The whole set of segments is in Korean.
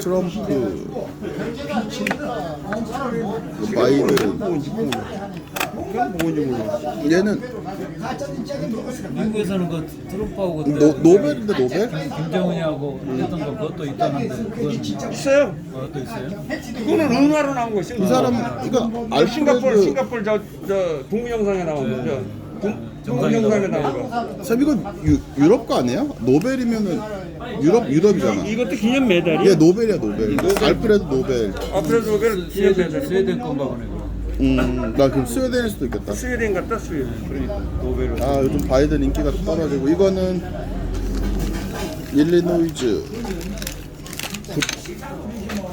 트럼프, 바이든. 뭔지 몰라. 얘는 미국에서는 그 트럼프하고 그때 노, 노벨인데 노벨? 김정은이하고 했던 거 그것도 있다는데 그건 있어요. 그것도 있어요? 그거는 은하로 나온 거지. 이 사람 이거 아, 싱가포르 알프레드 싱가포르 저저 동영상에 나온 거죠. 동- 정상이다. 동영상에 나온 거. 참 이건 유, 유럽 거 아니에요? 노벨이면은 유럽 유럽이잖아. 이것도 기념 메달이. 얘 노벨이야 노벨. 알프레드 노벨. 앞으로도 그 기념 스웨덴 메달. 스웨덴 건가 보네 그럼. 음, 나 그럼 스웨덴일 수도 있겠다. 스웨덴 같다 스웨덴. 그러니까 노벨을. 아 요즘 바이든 인기가 떨어지고 이거는 일리노이즈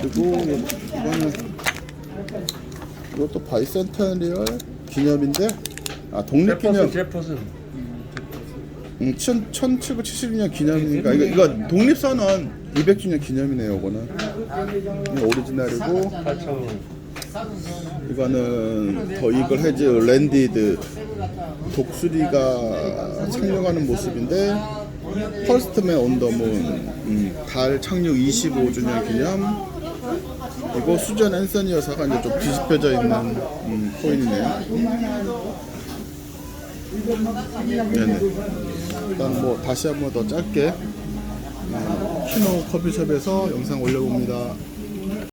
그리고 이거는 이것도 바이센터리얼 기념인데 아 독립기념 제퍼슨 제퍼슨. 음, 1772년 기념이니까 이거, 이거 독립선언 200주년 기념이네요 이거는 이거 오리지널이고 8천 원. 이거는 더 이글 해즈 랜디드 독수리가 착륙하는 모습인데 퍼스트맨 온더문 음, 달 착륙 25주년 기념 이거 수전 앤서니 여사가 이제 좀 뒤집혀져 있는 음, 코인이네요 네네. 일단 뭐 다시 한 번 더 짧게 음, 키노 커피숍에서 영상 올려봅니다